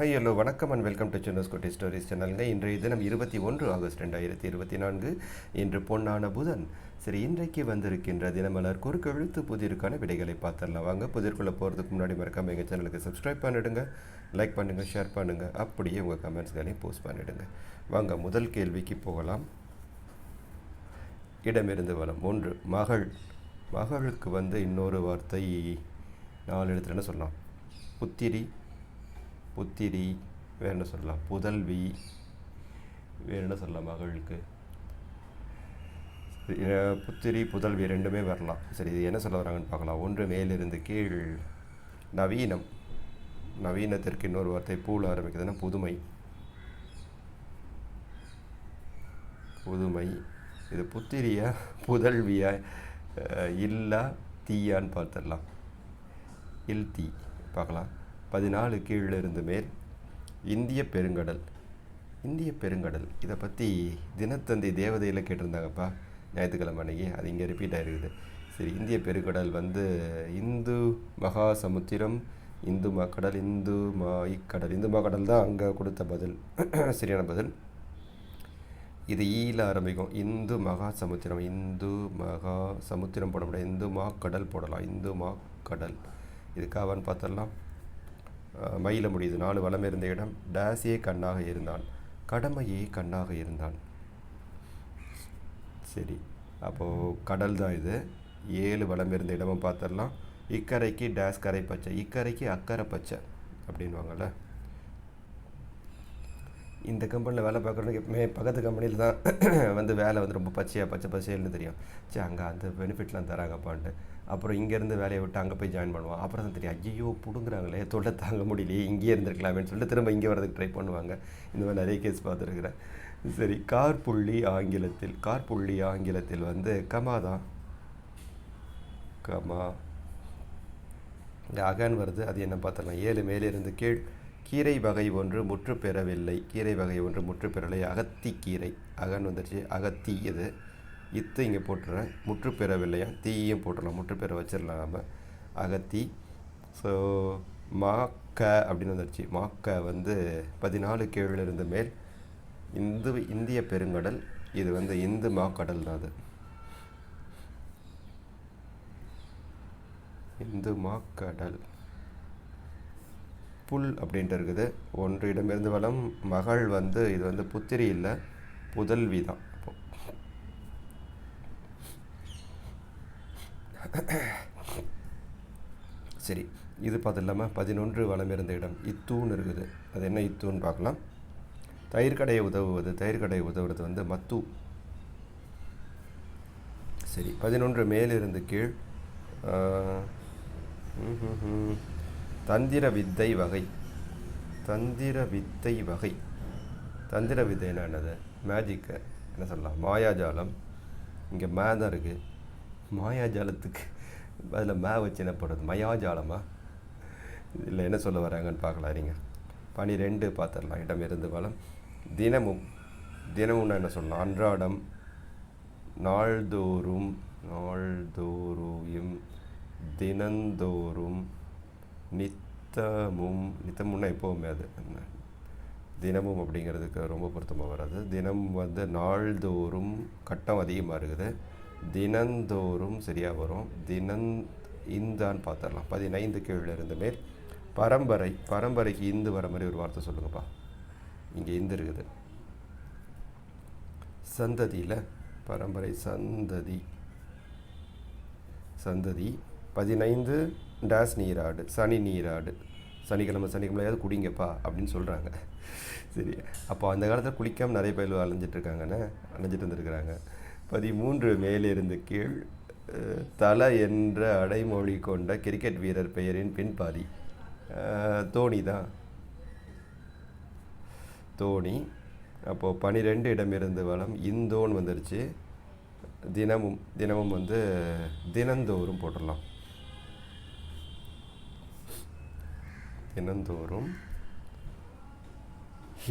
Hi hello வணக்கம் and welcome to சென்னஸ் கோட்டி stories சேனலுங்க இன்றைய தினம் இருபத்தி ஒன்று ஆகஸ்ட் ரெண்டாயிரத்தி இருபத்தி நான்கு. இன்று பொன்னான புதன். சரி இன்றைக்கு வந்திருக்கின்ற தினமலர் குறுக்கெழுத்து புதிருக்கான விடைகளை பார்த்துடலாம். வாங்க புதிர்க்குள்ளே போகிறதுக்கு முன்னாடி மறக்காமல் எங்கள் சேனலுக்கு சப்ஸ்கிரைப் பண்ணிடுங்க. லைக் பண்ணுங்கள் ஷேர் பண்ணுங்கள் அப்படியே உங்கள் கமெண்ட்ஸ்களையும் போஸ்ட் பண்ணிவிடுங்க வாங்க முதல் கேள்விக்கு போகலாம். இடமிருந்து வளம் ஒன்று மகள். மகளுக்கு வந்து இன்னொரு வார்த்தை நாலு எழுத்துல என்ன சொல்லலாம்? புத்திரி புத்திரி வேறு என்ன சொல்லலாம்? புதல்வி வேறு என்ன சொல்லலாம் மகளுக்கு? புத்திரி புதல்வி ரெண்டுமே வரலாம். சரி இது என்ன சொல்ல வராங்கன்னு பார்க்கலாம். ஒன்று மேலிருந்து கீழ் நவீனம். நவீனத்திற்கு இன்னொரு வார்த்தை பூல ஆரம்பிக்குதுன்னா புதுமை. புதுமை. இது புத்திரியா புதல்வியா? இல்லா தீயான்னு பார்த்துடலாம். இல் தீ. பார்க்கலாம். பதினாலு கீழிருந்து மேல். இந்திய பெருங்கடல். இந்திய பெருங்கடல். இதை பற்றி தினத்தந்தி தேவதையில் கேட்டிருந்தாங்கப்பா. ஞாயிற்றுக்கிழமை அன்றைக்கி அது இங்கே ரிப்பீட் ஆகிருக்குது சரி இந்திய பெருங்கடல் வந்து இந்து மகா சமுத்திரம் இந்து மக்கடல் இந்து மா இக்கடல் இந்து மக்கடல் தான் அங்கே கொடுத்த பதில். சரியான பதில். இது ஈல ஆரம்பிக்கும். இந்து மகா சமுத்திரம் இந்து மகா சமுத்திரம் போட முடியாது. இந்து மா கடல் போடலாம். இந்து மா கடல் இது பார்த்துடலாம். மயில முடியுது. நாலு வளம் இருந்த இடம் டேஸே கண்ணாக இருந்தான். கடமையே கண்ணாக இருந்தான். சரி. அப்போது கடல் தான் இது. ஏழு வளம் இருந்த இடமும் பார்த்துடலாம் இக்கரைக்கு டேஸ் கரை பச்சை இக்கரைக்கு அக்கறை பச்சை அப்படின்வாங்கள்ல இந்த கம்பெனியில் வேலை பார்க்குறவனுக்கு எப்பவுமே பக்கத்து கம்பெனியில் தான் வந்து வேலை வந்து ரொம்ப பச்சையாக பச்சை பச்சைன்னு தெரியும். சரி அங்கே அந்த பெனிஃபிட்லாம் தராங்கப்பான்ட்டு. அப்புறம் இங்கேருந்து வேலையை விட்டு அங்கே போய் ஜாயின் பண்ணுவான். அப்புறம் தான் தெரியும் ஐயோ பிடுங்குறாங்களே தொல்லை தாங்க முடியலையே இங்கேயே இருந்திருக்கலாமேன்னு சொல்லிட்டு திரும்ப இங்கே வரதுக்கு ட்ரை பண்ணுவாங்க. இந்த மாதிரி நிறைய கேஸ் பார்த்துருக்குறேன். சரி கார் புள்ளி ஆங்கிலத்தில் கார் புள்ளி ஆங்கிலத்தில் வந்து கமா தான். கமா. இந்த அகன் வருது அது என்ன பார்த்தலாம் ஏழு மேலிருந்து கீழ் கீரை வகை ஒன்று முற்று பெறவில்லை. கீரை வகை ஒன்று முற்று பெறலை அகத்தி கீரை அகன் வந்துருச்சு. அகத்தி இது. இத்தை இங்கே போட்டுறேன். முற்று பெறவில்லையா? தீயும் போட்டுடலாம் முற்று பெற வச்சிடலாம் நம்ம அகத்தி. ஸோ மாக்க அப்படின்னு வந்துருச்சு. மாக்க வந்து பதினாலு கீழில் இருந்து மேல். இந்து இந்திய பெருங்கடல். இது வந்து இந்து மாக்கடல் தான் அது. இந்து மாக்கடல் புல் அப்படின்ட்டு இருக்குது. ஒன்று இடமிருந்து வளம். மகள் வந்து இது வந்து புத்திரி இல்லை. புதல்வி தான் அப்போ சரி இது பார்த்து இல்லாமல் பதினொன்று வளம் இருந்த இடம் இத்தூன் இருக்குது. அது என்ன இத்தூன்னு பார்க்கலாம். தயிர் கடையை உதவுவது தயிர் கடையை உதவுறது வந்து மத்து. சரி பதினொன்று மேலிருந்து கீழ். தந்திர வித்தை வகை. தந்திர வித்தை வகை. தந்திர வித்தைன்னா என்னது? மேஜிக்கு என்ன சொல்லலாம்? மாயாஜாலம். இங்கே மே தான் இருக்குது மாயாஜாலத்துக்கு அதில் மே வச்சு என்ன போடுறது மயாஜாலமா? இல்லை என்ன சொல்ல வராங்கன்னு பார்க்கலாம் இருங்க. பனிரெண்டு பார்த்துடலாம். இடம் இருந்து வளம். தினமும் தினமும்னா என்ன சொல்லலாம்? அன்றாடம் நாள்தோறும் நாள்தோறும் தினந்தோறும் நித்தமும் நித்தமுன்னா எப்போவுமே அது தினமும் அப்படிங்கிறதுக்கு ரொம்ப பொருத்தமாக வராது. தினம் வந்து நாள்தோறும் கட்டம் அதிகமாக இருக்குது. தினந்தோறும் சரியாக வரும். தினந்த் இந்தான்னு பார்த்துடலாம். பதினைந்து கீழே இருந்த மேல். பரம்பரை பரம்பரைக்கு இந்து வர மாதிரி ஒரு வார்த்தை சொல்லுங்கப்பா. இங்கே இந்து இருக்குது. சந்ததியில் பரம்பரை சந்ததி. சந்ததி. பதினைந்து டேஸ் நீராடு சனி நீராடு. சனிக்கிழமை சனிக்கிழமையாவது குடிங்கப்பா அப்படின்னு சொல்கிறாங்க சரி அப்போ அந்த காலத்தில் குளிக்காமல் நிறைய பேர் அலைஞ்சிட்டு அலைஞ்சிட்டு இருந்திருக்கிறாங்க பதிமூன்று மேலிருந்து கீழ் தல என்ற அடைமொழி கொண்ட கிரிக்கெட் வீரர் பெயரின் பின்பாதி. தோனி தான். தோனி. அப்போது பனிரெண்டு இடமிருந்து வளம் இந்தோன் வந்துருச்சு. தினமும் தினமும் வந்து தினந்தோறும் போட்டுடலாம். தினந்தோறும்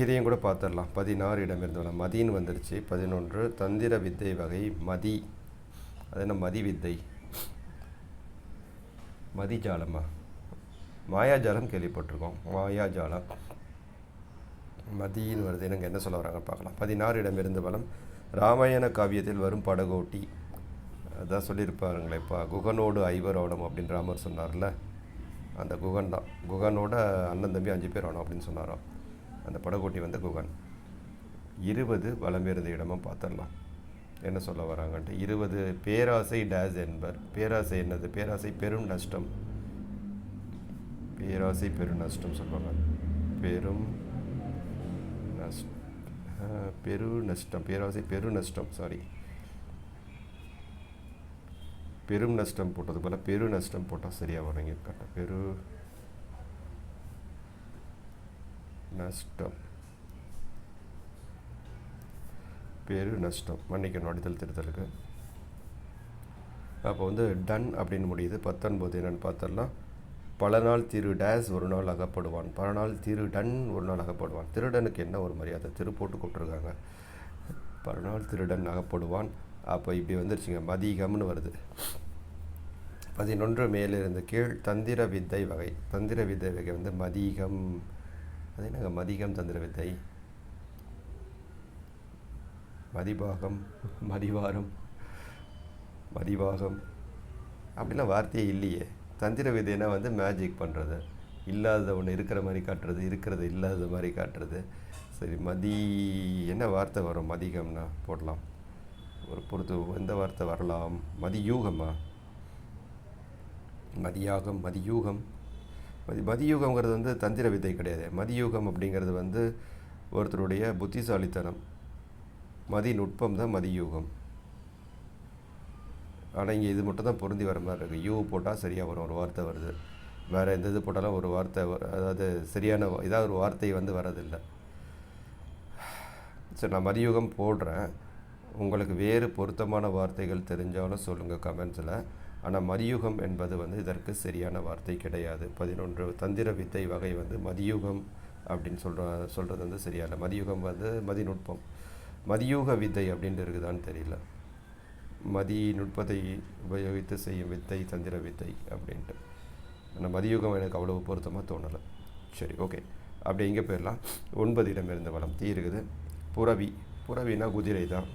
இதையும் கூட பார்த்துடலாம். பதினாறு இடமிருந்து வளம் மதின்னு வந்துருச்சு. பதினொன்று தந்திர வித்தை வகை மதி. அது என்ன? மதி வித்தை. மதிஜாலமா மாயாஜாலம் கேள்விப்பட்டிருக்கோம். மாயாஜாலம் மதியின் வருது. எனக்கு என்ன சொல்ல வராங்க பார்க்கலாம். பதினாறு இடமிருந்து பலம் ராமாயண காவியத்தில் வரும் படகோட்டி. அதான் சொல்லியிருப்பாருங்களே. இப்போ குகனோடு ஐவரோடம் அப்படின்னு ராமர் சொன்னார்ல. அந்த குகன் தான் குகனோட அண்ணன் தம்பி அஞ்சு பேர் ஆனோம் அப்படின்னு சொன்னாராம். அந்த படகோட்டி வந்து குகன். இருபது வலம் இருந்த இடமும் பார்த்துடலாம் என்ன சொல்ல வராங்கன்ட்டு இருபது பேராசை டேஸ் என்பர். பேராசை என்னது? பேராசை பெரும் நஷ்டம். பேராசை பெரும் நஷ்டம் சொல்லுவாங்க. பெரும் நஷ்ட பெரு நஷ்டம். பேராசை பெரு நஷ்டம் சாரி பெரும் நஷ்டம் போட்டது போல் பெரு நஷ்டம் போட்டால் சரியாக வரும் கட்ட பெரு நஷ்டம். பெரு நஷ்டம். மன்னிக்கணும் அடித்தல் திருத்தலுக்கு. அப்போ வந்து டன் அப்படின்னு முடியுது. பத்தொன்பது என்னென்னு பார்த்தோம்னா பல நாள் திரு டேஸ் ஒரு நாள் அகப்படுவான். பல நாள் திரு டன் ஒரு நாள் அகப்படுவான். திருடனுக்கு என்ன ஒரு மரியாதை? திரு போட்டு கூப்பிட்ருக்காங்க பல நாள் திருடன் அகப்படுவான். அப்போ இப்படி வந்துருச்சுங்க. மதிகம்னு வருது. பதினொன்று மேலிருந்து கீழ் தந்திர வித்தை வகை. தந்திர வித்தை வகை வந்து மதிகம். அது நாங்கள் மதிகம் தந்திர வித்தை மதிபாகம் மதிவாரம் மதிவாகம் அப்படிலாம் வார்த்தையே இல்லையே. தந்திர விதைனா வந்து மேஜிக் பண்ணுறது இல்லாத ஒன்று இருக்கிற மாதிரி காட்டுறது இருக்கிறது இல்லாத மாதிரி காட்டுறது. சரி மதி என்ன வார்த்தை வரும் மதிகம்னா? போடலாம். ஒரு பொறுத்து எந்த வார்த்தை வரலாம்? மதியூகமா? மதியாகம் மதியூகம். மதி மதியூகங்கிறது வந்து தந்திர வித்தை கிடையாது. மதியூகம் அப்படிங்கிறது வந்து ஒருத்தருடைய புத்திசாலித்தனம். மதி நுட்பம் தான் மதியூகம். ஆனால் இங்கே இது மட்டும் தான் பொருந்தி வர மாதிரி இருக்குது யூ போட்டால் சரியாக வரும் ஒரு வார்த்தை வருது. வேறு எந்த இது போட்டாலும் ஒரு வார்த்தை அதாவது சரியான இதாக ஒரு வார்த்தை வந்து வரதில்லை சரி நான் மதியுகம் போடுறேன். உங்களுக்கு வேறு பொருத்தமான வார்த்தைகள் தெரிஞ்சாலும் சொல்லுங்கள் கமெண்ட்ஸில். ஆனால் மதியுகம் என்பது வந்து இதற்கு சரியான வார்த்தை கிடையாது. பதினொன்று தந்திர வித்தை வகை வந்து மதியுகம் அப்படின்னு சொல்கிற சொல்கிறது வந்து சரியான மதியுகம் வந்து மதிநுட்பம். மதியூக வித்தை அப்படின்ட்டு இருக்குதான்னு தெரியல. மதி நுட்பத்தை உபயோகித்து செய்யும் வித்தை தந்திர வித்தை அப்படின்ட்டு. ஆனால் மதியுகம் எனக்கு அவ்வளோ பொருத்தமாக தோணலை. சரி ஓகே. அப்படி எங்கே போயிடலாம். ஒன்பது இடம் இருந்த வளம் தீ இருக்குது. புறவி. புறவினா குதிரை தான்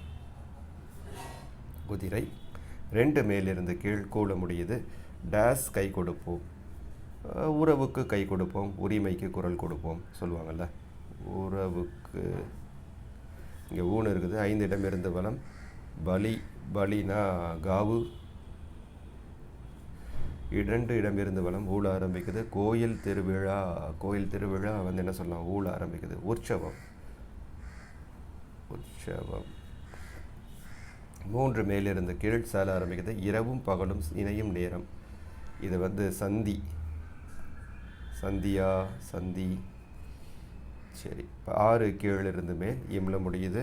குதிரை. ரெண்டு மேலிருந்து கீழ் கூட முடியுது. டேஸ் கை கொடுப்போம். உறவுக்கு கை கொடுப்போம். உரிமைக்கு குரல் கொடுப்போம் சொல்லுவாங்கள்ல உறவுக்கு. இங்கே ஊன் இருக்குது. ஐந்து இடமிருந்து பலம் பலி பலினா காவு. இரண்டு இடமிருந்து வளம் ஊழ ஆரம்பிக்குது. கோயில் திருவிழா. கோயில் திருவிழா வந்து என்ன சொல்லலாம்? ஊழ ஆரம்பிக்குது. உற்சவம். உற்சவம். மூன்று மேலிருந்து கீழ் சால ஆரம்பிக்கிறது. இரவும் பகலும் இணையும் நேரம். இது வந்து சந்தி. சந்தியா சந்தி. சரி ஆறு கீழிருந்து மேல் இம்ல முடியுது.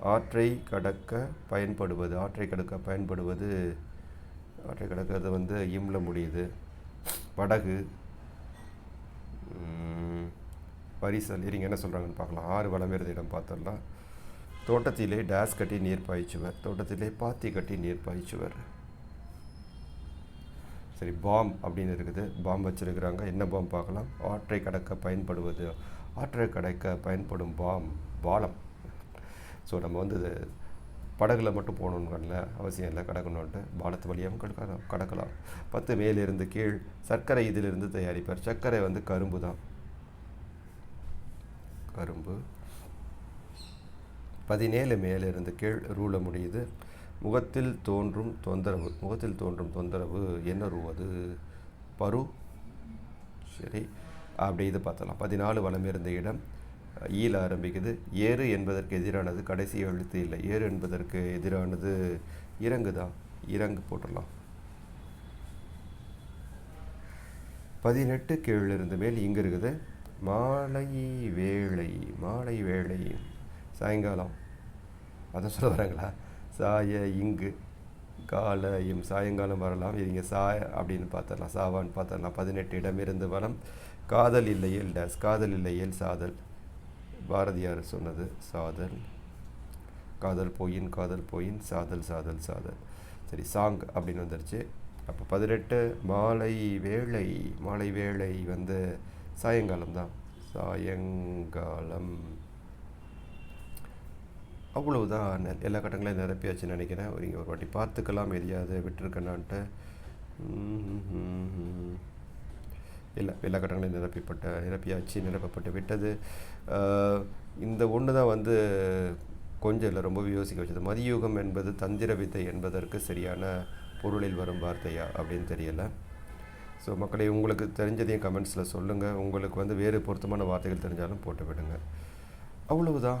ஆற்றை கடக்க பயன்படுவது ஆற்றை கடக்க பயன்படுவது ஆற்றை கடக்கிறது வந்து இம்ல முடியுது. படகு பரிசல் இருங்க என்ன சொல்கிறாங்கன்னு பார்க்கலாம். ஆறு வளமிருந்த இடம் பார்த்துடலாம். தோட்டத்திலே டேஸ் கட்டி நீர் பாய்ச்சுவர் தோட்டத்திலே பாத்தி கட்டி நீர் பாய்ச்சுவர். சரி பாம் அப்படின்னு இருக்குது. பாம் வச்சுருக்கிறாங்க. என்ன பாம் பார்க்கலாம்? ஆற்றை கடக்க பயன்படுவது ஆற்றை கடக்க பயன்படும் பாம் பாலம். ஸோ நம்ம வந்து படகுல மட்டும் போகணுன்னு அவசியம் இல்லை கடக்கணுன்ட்டு பாலத்து வழியாகவும் கடக்கலாம் கடக்கலாம். பத்து மேலிருந்து கீழ் சர்க்கரை இதிலிருந்து தயாரிப்பார். சர்க்கரை வந்து கரும்பு தான் கரும்பு. பதினேழு மேலிருந்து கீழ் ரூல முடியுது. முகத்தில் தோன்றும் தொந்தரவு முகத்தில் தோன்றும் தொந்தரவு என்ன ரூ அது பரு. சரி அப்படி இது பார்த்தலாம். பதினாலு வளம் இருந்த இடம் ஈல ஆரம்பிக்குது. ஏறு என்பதற்கு எதிரானது கடைசி எழுத்து இல்லை. ஏறு என்பதற்கு எதிரானது இறங்கு தான். இறங்கு போட்டுடலாம். பதினெட்டு கீழிருந்து மேல் இங்கே இருக்குது மாலை வேளை மாலை வேளை. சாயங்காலம். அதான் சொல்ல வராங்களா? சாய இங்கு காலையும் சாயங்காலம் வரலாம். இவங்க சாய அப்படின்னு பார்த்துடலாம். சாவான்னு பார்த்துடலாம். பதினெட்டு இடமிருந்து வளம் காதல் இல்லையில் டேஸ் காதல் இல்லையில் சாதல். பாரதியார் சொன்னது சாதல். காதல் போயின் காதல் போயின் சாதல் சாதல் சாதல். சரி சாங் அப்படின்னு வந்துருச்சு. அப்போ பதினெட்டு மாலை வேளை மாலை வேளை வந்து சாயங்காலம் தான். சாயங்காலம். அவ்வளவுதான். நெ- எல்லா கட்டங்களையும் நிரப்பியாச்சுன்னு நினைக்கிறேன். நீங்கள் ஒரு வாட்டி பார்த்துக்கலாம். எதையாவது விட்டுருக்கேனான்ட்டு இல்லை எல்லா கட்டங்களையும் நிரப்பிப்பட்ட நிரப்பியாச்சு நிரப்பப்பட்டு விட்டது. இந்த ஒன்று தான் வந்து கொஞ்சம் இல்லை ரொம்பவே யோசிக்க வச்சது. மதியூகம் என்பது தந்திர வித்தை என்பதற்கு சரியான பொருளில் வரும் வார்த்தையா அப்படின்னு தெரியலை. ஸோ மக்களை உங்களுக்கு தெரிஞ்சதையும் கமெண்ட்ஸில் சொல்லுங்கள் உங்களுக்கு வந்து வேறு பொருத்தமான வார்த்தைகள் தெரிஞ்சாலும் போட்டு விடுங்க. அவ்வளவுதான்.